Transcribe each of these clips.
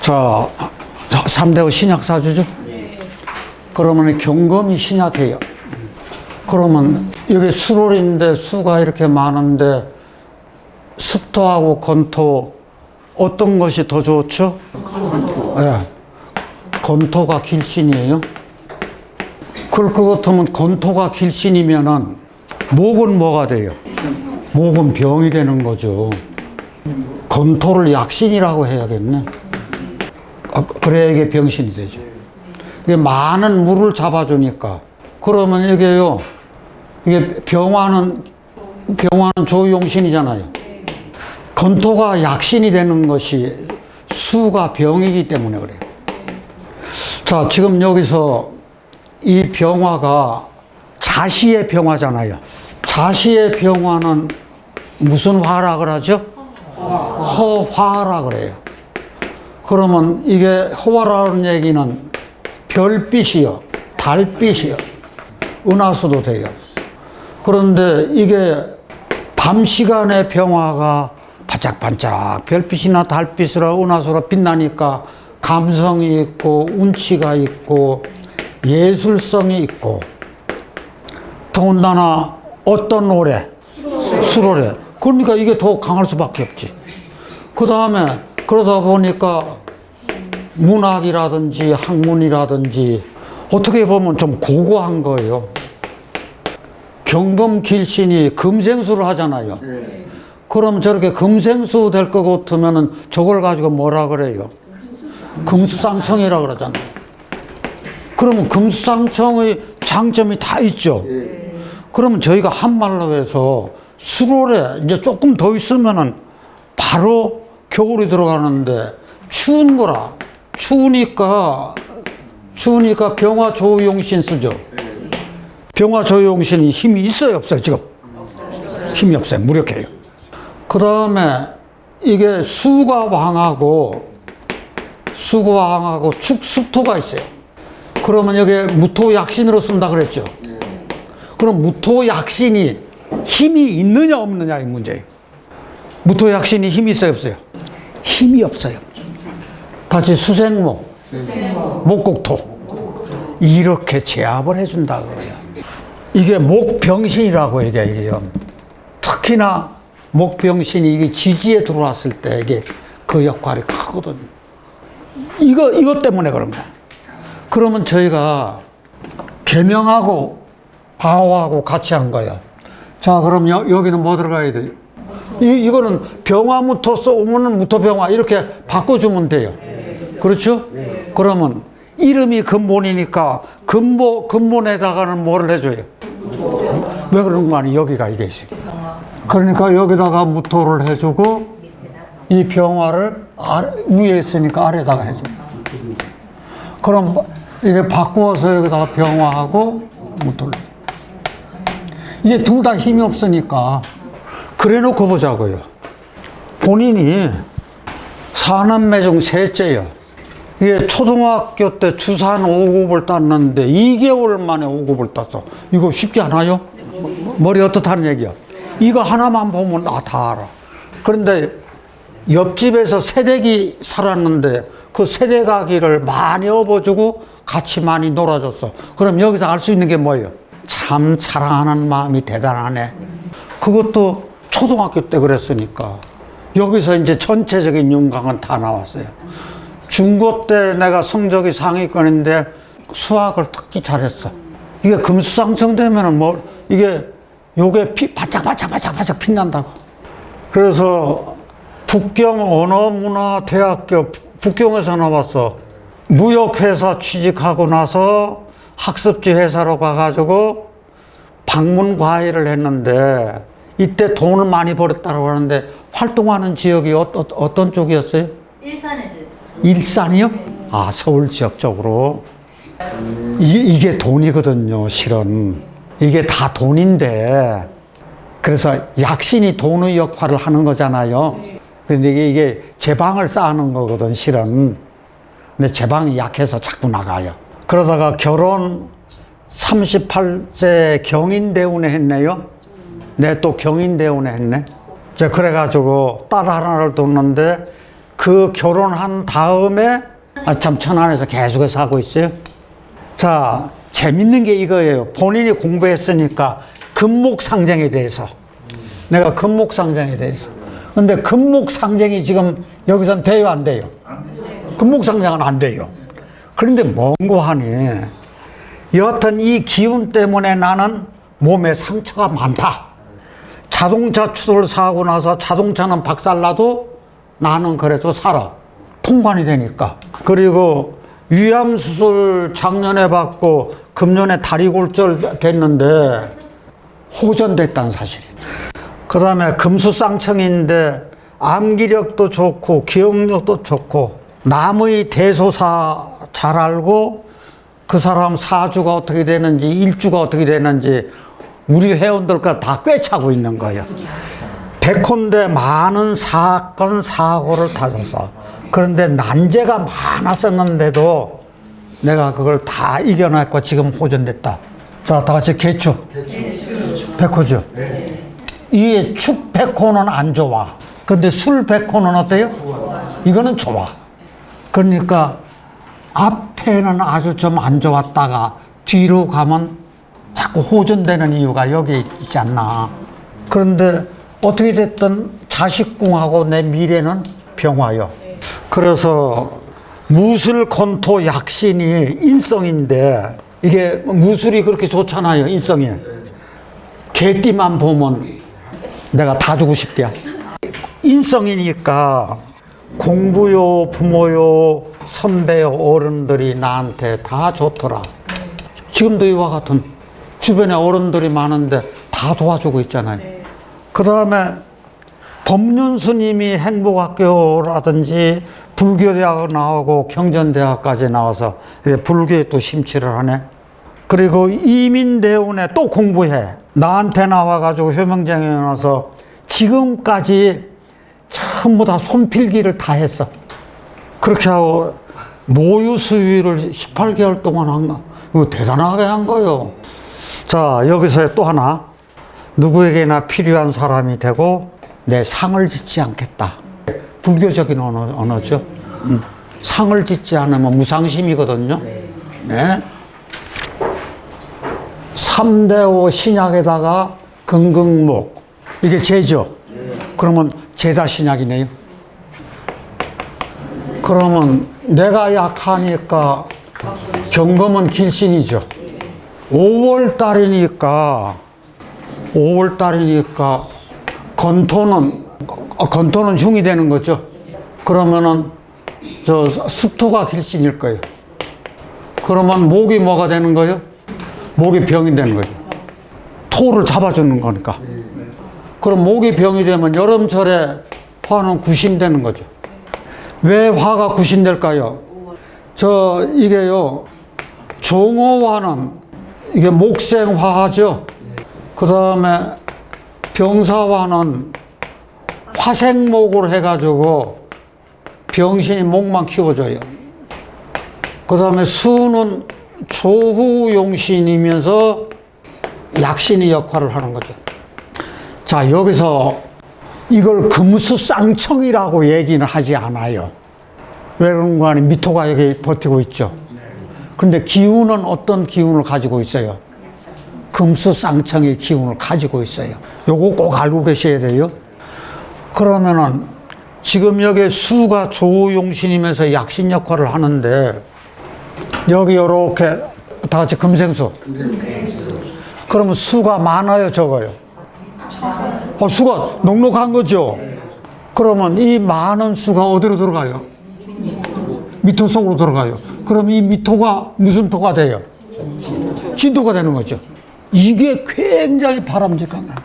자, 3대 신약사주죠? 그러면 경금이 신약해요. 그러면 여기 수롤인데 수가 이렇게 많은데 습토하고 건토 어떤 것이 더 좋죠? 예. 건토가 길신이에요. 그럴 것 같으면 건토가 길신이면은 목은 뭐가 돼요? 목은 병이 되는 거죠. 건토를 약신이라고 해야겠네. 아, 그래야 이게 병신이 되죠. 이게 많은 물을 잡아주니까. 그러면 이게요, 이게 병화는, 병화는 조용신이잖아요. 건토가 약신이 되는 것이 수가 병이기 때문에 그래요. 자, 지금 여기서 이 병화가 자시의 병화잖아요. 자시의 병화는 무슨 화라 그러죠? 허화라 그래요. 그러면 이게 허화라는 얘기는 별빛이요, 달빛이요, 은하수도 돼요. 그런데 이게 밤 시간의 병화가 반짝반짝 별빛이나 달빛으로 은하수로 빛나니까 감성이 있고 운치가 있고 예술성이 있고 더군다나 어떤 노래. 수로래 그러니까 이게 더 강할 수밖에 없지 그 다음에 그러다 보니까 문학이라든지 학문이라든지 어떻게 보면 좀 고고한 거예요 경금 길신이 금생수를 하잖아요 그럼 저렇게 금생수 될 것 같으면은 저걸 가지고 뭐라 그래요? 금수상청이라 그러잖아요. 그러면 금수상청의 장점이 다 있죠. 그러면 저희가 한말로 해서 수월에 이제 조금 더 있으면은 바로 겨울이 들어가는데 추운 거라. 추우니까, 추우니까 병화 조용신 쓰죠. 병화 조용신이 힘이 있어요, 없어요, 지금? 힘이 없어요. 무력해요. 그 다음에 이게 수가 왕하고 수가 왕하고 축수토가 있어요. 그러면 여기 무토약신으로 쓴다 그랬죠. 그럼 무토약신이 힘이 있느냐 없느냐 이 문제예요. 무토약신이 힘이 있어요 없어요? 힘이 없어요. 다시 수생목, 목국토 이렇게 제압을 해준다 그래요. 이게 목병신이라고 얘기해요. 특히나 목병신이 이게 지지에 들어왔을 때 이게 그 역할이 크거든요. 이거, 이것 때문에 그런 거야. 그러면 저희가 개명하고 아호하고 같이 한 거예요. 자, 그럼 여, 여기는 뭐 들어가야 돼요? 이, 이거는 병화 무토 써오면은 무토병화 이렇게 바꿔주면 돼요. 그렇죠? 그러면 이름이 근본이니까 근본, 근본에다가는 뭐를 해줘요? 왜 그런 거 아니? 여기가 이게 있어요. 그러니까 여기다가 무토를 해주고 이 병화를 아래, 위에 있으니까 아래다가 해줘. 그럼 이게 바꾸어서 여기다가 병화하고 무토를. 이게 둘다 힘이 없으니까 그래 놓고 보자고요. 본인이 사남매 중 셋째요. 이게 초등학교 때 주산 5급을 땄는데 2개월 만에 5급을 땄어. 이거 쉽지 않아요? 머리 어떻다는 얘기야. 이거 하나만 보면 아, 다 알아. 그런데 옆집에서 새댁이 살았는데 그 새댁아기를 많이 업어주고 같이 많이 놀아줬어. 그럼 여기서 알 수 있는 게 뭐예요? 참 사랑하는 마음이 대단하네. 그것도 초등학교 때 그랬으니까. 여기서 이제 전체적인 윤곽은 다 나왔어요. 중고 때 내가 성적이 상위권인데 수학을 특히 잘했어. 이게 금수상청 되면은 뭐, 이게 요게 피, 바짝 바짝 바짝 바짝 빛난다고. 그래서 북경 언어문화대학교 북경에서 나왔어. 무역회사 취직하고 나서 학습지 회사로 가가지고 방문 과외를 했는데 이때 돈을 많이 벌었다고 하는데 활동하는 지역이 어, 어, 어떤 쪽이었어요? 일산에서. 일산이요? 아, 서울 지역 쪽으로. 이게, 이게 돈이거든요, 실은. 이게 다 돈인데. 그래서 약신이 돈의 역할을 하는 거잖아요. 근데 이게, 이게 제방을 쌓는 거거든, 실은. 근데 제방이 약해서 자꾸 나가요. 그러다가 결혼 38세 경인대운에 했네요. 내또 경인대운에 했네. 이제 그래가지고 딸 하나를 뒀는데 그 결혼한 다음에 아 참 천안에서 계속해서 하고 있어요. 자, 재밌는 게 이거예요. 본인이 공부했으니까 금목상쟁에 대해서. 내가 금목상쟁에 대해서. 근데 금목상쟁이 지금 여기선 돼요, 안 돼요? 금목상쟁은 안 돼요. 그런데 뭔고 하니, 여하튼 이 기운 때문에 나는 몸에 상처가 많다. 자동차 추돌 사고 나서 자동차는 박살나도 나는 그래도 살아. 통관이 되니까. 그리고 위암 수술 작년에 받고 금년에 다리 골절 됐는데 호전됐다는 사실이. 그 다음에 금수쌍청인데 암기력도 좋고 기억력도 좋고 남의 대소사 잘 알고 그 사람 사주가 어떻게 되는지 일주가 어떻게 되는지 우리 회원들과 다 꿰차고 있는 거예요. 백혼대 많은 사건 사고를 다져서 그런데 난제가 많았었는데도 내가 그걸 다 이겨냈고 지금 호전됐다. 자, 다 같이 개축. 백호죠. 이축 백호는 안 좋아. 근데 술 백호는 어때요? 이거는 좋아. 그러니까 앞 에는 아주 좀 안 좋았다가 뒤로 가면 자꾸 호전되는 이유가 여기 있지 않나. 그런데 어떻게 됐든 자식궁하고 내 미래는 병화요. 그래서 무술 건토 약신이 인성인데 이게 무술이 그렇게 좋잖아요. 인성이. 개띠만 보면 내가 다 주고 싶대요. 인성이니까 공부요, 부모요, 선배요, 어른들이 나한테 다 좋더라. 지금도 이와 같은 주변에 어른들이 많은데 다 도와주고 있잖아요. 그 다음에 법륜 스님이 행복학교라든지 불교대학 나오고 경전대학까지 나와서 불교에 또 심취를 하네. 그리고 이민대원에 또 공부해. 나한테 나와가지고 효명장에 나와서 지금까지 전부 다 손필기를 다 했어. 그렇게 하고 모유 수유를 18개월 동안 한 거. 이거 대단하게 한 거요. 자, 여기서 또 하나. 누구에게나 필요한 사람이 되고 내 상을 짓지 않겠다. 불교적인 언어, 언어죠. 음. 상을 짓지 않으면 무상심이거든요. 네. 3대5 신약에다가 긍긍목. 이게 제죠. 그러면 제다 신약이네요. 그러면 내가 약하니까 경금은 길신이죠. 5월 달이니까 5월 달이니까 건토는 어, 건토는 흉이 되는 거죠. 그러면은 저 습토가 길신일 거예요. 그러면 목이 뭐가 되는 거예요? 목이 병이 되는 거예요. 토를 잡아주는 거니까. 그럼 목이 병이 되면 여름철에 화는 구신되는 거죠. 왜 화가 구신될까요? 저 이게요 종어화는 이게 목생화하죠. 그 다음에 병사화는 화생목으로 해가지고 병신이 목만 키워줘요. 그 다음에 수는 조후용신이면서 약신의 역할을 하는 거죠. 자, 여기서 이걸 금수 쌍청이라고 얘기는 하지 않아요. 왜 그런가 하니 미토가 여기 버티고 있죠. 근데 기운은 어떤 기운을 가지고 있어요? 금수 쌍청의 기운을 가지고 있어요. 요거 꼭 알고 계셔야 돼요. 그러면은 지금 여기 수가 조용신이면서 약신 역할을 하는데 여기 요렇게 다 같이 금생수. 그러면 수가 많아요, 적어요? 어, 수가 넉넉한 거죠? 그러면 이 많은 수가 어디로 들어가요? 미토 속으로 들어가요. 그럼 이 미토가 무슨 토가 돼요? 진토가 되는 거죠. 이게 굉장히 바람직한 거예요.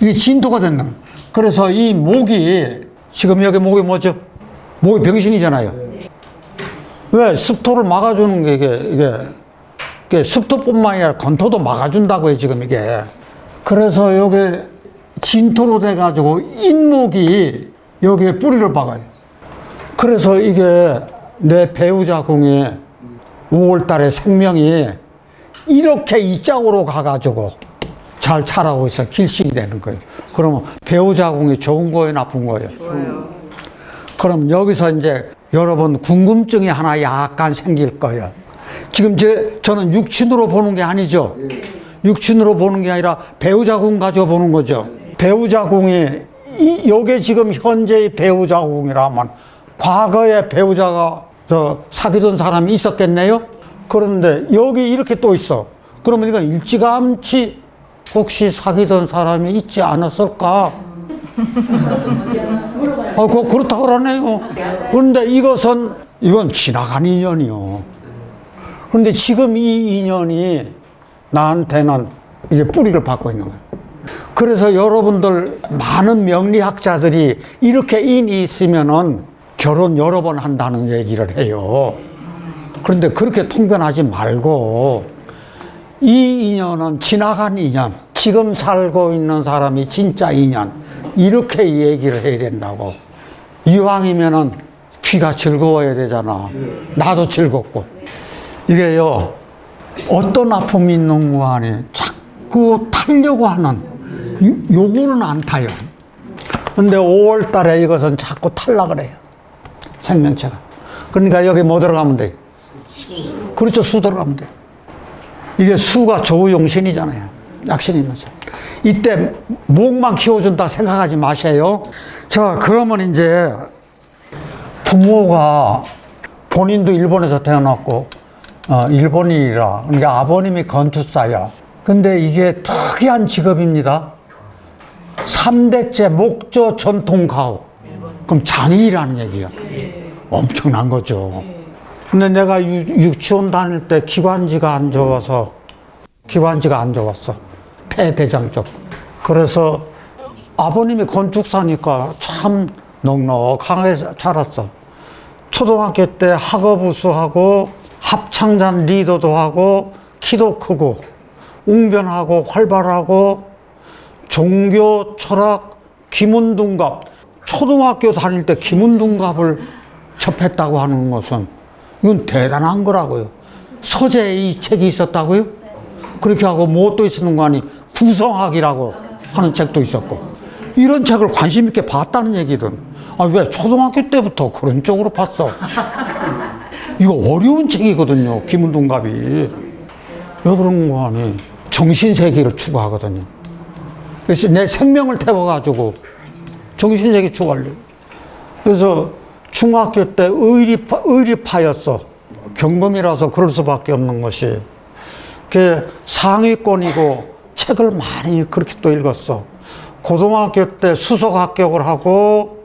이게 진토가 되는 거예요. 그래서 이 목이, 지금 여기 목이 뭐죠? 목이 병신이잖아요. 왜? 습토를 막아주는 게 이게, 이게, 습토뿐만 아니라 건토도 막아준다고요, 지금 이게. 그래서 여기 진토로 돼가지고 인목이 여기에 뿌리를 박아요. 그래서 이게 내 배우자 궁에 5월 달에 생명이 이렇게 이 짝으로 가가지고 잘 자라고 있어 길식이 되는 거예요. 그러면 배우자궁이 좋은 거예요, 나쁜 거예요? 그럼 여기서 이제 여러분 궁금증이 하나 약간 생길 거예요. 지금 제, 저는 육친으로 보는 게 아니죠. 육친으로 보는 게 아니라 배우자궁 가지고 보는 거죠. 배우자궁이 이, 요게 지금 현재의 배우자궁이라면 과거에 배우자가 저 사귀던 사람이 있었겠네요. 그런데 여기 이렇게 또 있어. 그러면 이건 일찌감치 혹시 사귀던 사람이 있지 않았을까? 어, 그, 그렇다 그러네요. 그런데 이것은, 이건 지나간 인연이요. 그런데 지금 이 인연이 나한테는 이게 뿌리를 받고 있는 거예요. 그래서 여러분들 많은 명리학자들이 이렇게 인이 있으면은 결혼 여러 번 한다는 얘기를 해요. 그런데 그렇게 통변하지 말고 이 인연은 지나간 인연, 지금 살고 있는 사람이 진짜 인연, 이렇게 얘기를 해야 된다고. 이왕이면은 귀가 즐거워야 되잖아. 나도 즐겁고. 이게요, 어떤 아픔이 있는 거 아니, 자꾸 타려고 하는, 요- 요거는 안 타요. 근데 5월 달에 이것은 자꾸 탈라 그래요. 생명체가. 그러니까 여기 뭐 들어가면 돼? 그렇죠. 수 들어가면 돼. 이게 수가 조용신이잖아요. 약신이면서. 이때 목만 키워준다 생각하지 마세요. 자, 그러면 이제 부모가 본인도 일본에서 태어났고, 어, 일본인이라. 그러니까 아버님이 건축사야. 근데 이게 특이한 직업입니다. 삼대째 목조 전통 가옥. 그럼 장인이라는 얘기야. 엄청난 거죠. 근데 내가 유, 유치원 다닐 때 기관지가 안 좋아서 기관지가 안 좋았어. 폐대장 쪽. 그래서 아버님이 건축사니까 참 넉넉하게 자랐어. 초등학교 때 학업 우수하고 합창단 리더도 하고 키도 크고 웅변하고 활발하고 종교 철학 김은둥갑 초등학교 다닐 때 김은둥갑을 접했다고 하는 것은 이건 대단한 거라고요. 서재에 이 책이 있었다고요? 그렇게 하고 뭐 또 있었는 거 아니 부성학이라고 하는 책도 있었고 이런 책을 관심 있게 봤다는 얘기든 아 왜 초등학교 때부터 그런 쪽으로 봤어? 이거 어려운 책이거든요. 김은둥갑이 왜 그런 거 아니 정신세계를 추구하거든요. 그래서 내 생명을 태워가지고 정신세계 추구하려. 그래서 중학교 때 의리파, 의리파였어. 경범이라서 그럴 수밖에 없는 것이. 그 상위권이고 책을 많이 그렇게 또 읽었어. 고등학교 때 수석 합격을 하고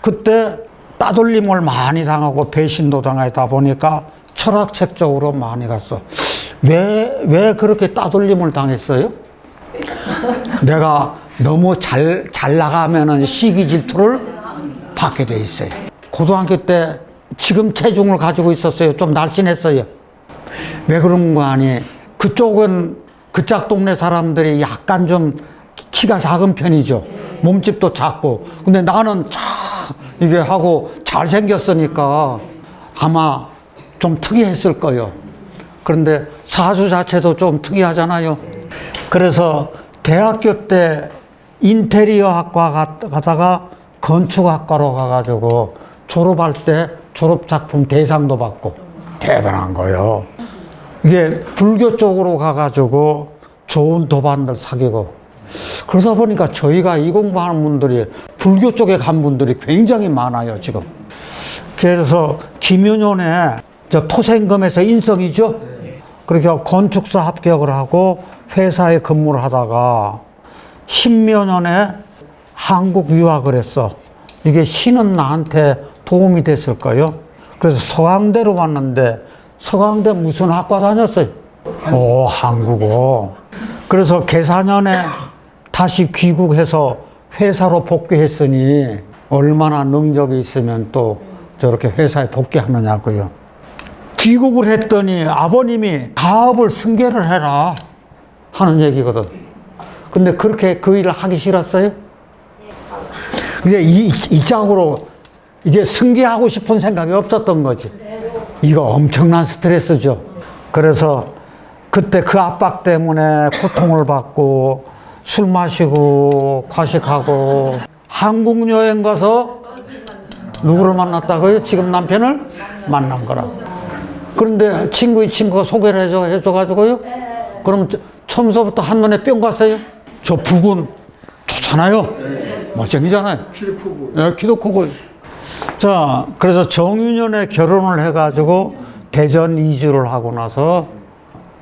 그때 따돌림을 많이 당하고 배신도 당하다 보니까 철학책 쪽으로 많이 갔어. 왜, 왜 그렇게 따돌림을 당했어요? 내가 너무 잘, 잘 나가면은 시기 질투를 받게 돼 있어요. 고등학교 때 지금 체중을 가지고 있었어요. 좀 날씬했어요. 왜 그런 거 아니? 그쪽은 그짝 동네 사람들이 약간 좀 키가 작은 편이죠. 몸집도 작고. 근데 나는 참 이게 하고 잘생겼으니까 아마 좀 특이했을 거예요. 그런데 사주 자체도 좀 특이하잖아요. 그래서 대학교 때 인테리어 학과 가- 가다가 건축학과로 가가지고 졸업할 때 졸업 작품 대상도 받고 대단한 거예요. 이게 불교 쪽으로 가가지고 좋은 도반들 사귀고 그러다 보니까 저희가 이 공부하는 분들이 불교 쪽에 간 분들이 굉장히 많아요 지금. 그래서 김윤현의 저 토생금에서 인성이죠. 그렇게 건축사 합격을 하고 회사에 근무를 하다가 십몇 년에 한국 유학을 했어. 이게 신은 나한테 도움이 됐을까요? 그래서 서강대로 왔는데 서강대 무슨 학과 다녔어요? 오, 한국어. 그래서 계사년에 다시 귀국해서 회사로 복귀했으니 얼마나 능력이 있으면 또 저렇게 회사에 복귀하느냐고요. 귀국을 했더니 아버님이 가업을 승계를 해라 하는 얘기거든. 근데 그렇게 그 일을 하기 싫었어요? 근데 이, 이 짝으로 이게 승계하고 싶은 생각이 없었던 거지. 이거 엄청난 스트레스죠. 그래서 그때 그 압박 때문에 고통을 받고 술 마시고 과식하고 한국 여행 가서 누구를 만났다고요? 지금 남편을 만난 거라. 그런데 친구의 친구가 소개를 해줘, 해줘가지고요. 그럼 저- 처음서부터 한눈에 뿅 갔어요. 저 북은 좋잖아요. 멋쟁이잖아요. 키도 크고. 네, 키도 크고. 자, 그래서 정유년에 결혼을 해가지고 대전 이주를 하고 나서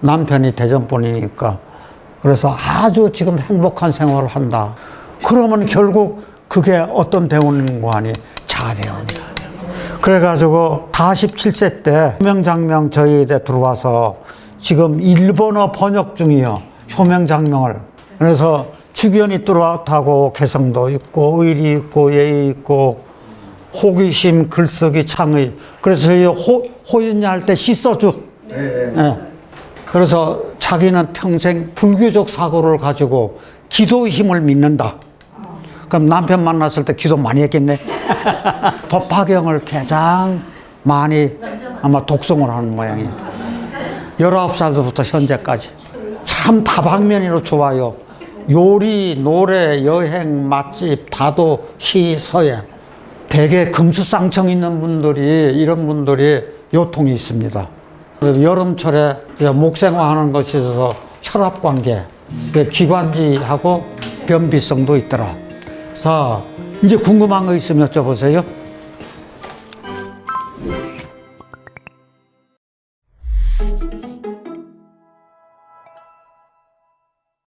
남편이 대전 분이니까 그래서 아주 지금 행복한 생활을 한다. 그러면 결국 그게 어떤 대원관이 자대원이야. 그래가지고 47세 때 효명장명 저희에 들어와서 지금 일본어 번역 중이요. 효명장명을. 그래서 주견이 뚜렷하고 개성도 있고 의리 있고 예의 있고 호기심 글쓰기 창의. 그래서 이 호, 호인냐 할때 시써주. 예. 그래서 자기는 평생 불교적 사고를 가지고 기도의 힘을 믿는다. 그럼 남편 만났을 때 기도 많이 했겠네. 법화경을 가장 많이 아마 독송을 하는 모양이에요. 19살부터 현재까지. 참 다방면으로 좋아요. 요리, 노래, 여행, 맛집, 다도, 시, 서예. 대개 금수쌍청 있는 분들이, 이런 분들이 요통이 있습니다. 여름철에 목생화하는 것이 있어서 혈압관계, 그 기관지하고 변비성도 있더라. 자, 이제 궁금한 거 있으면 여쭤보세요.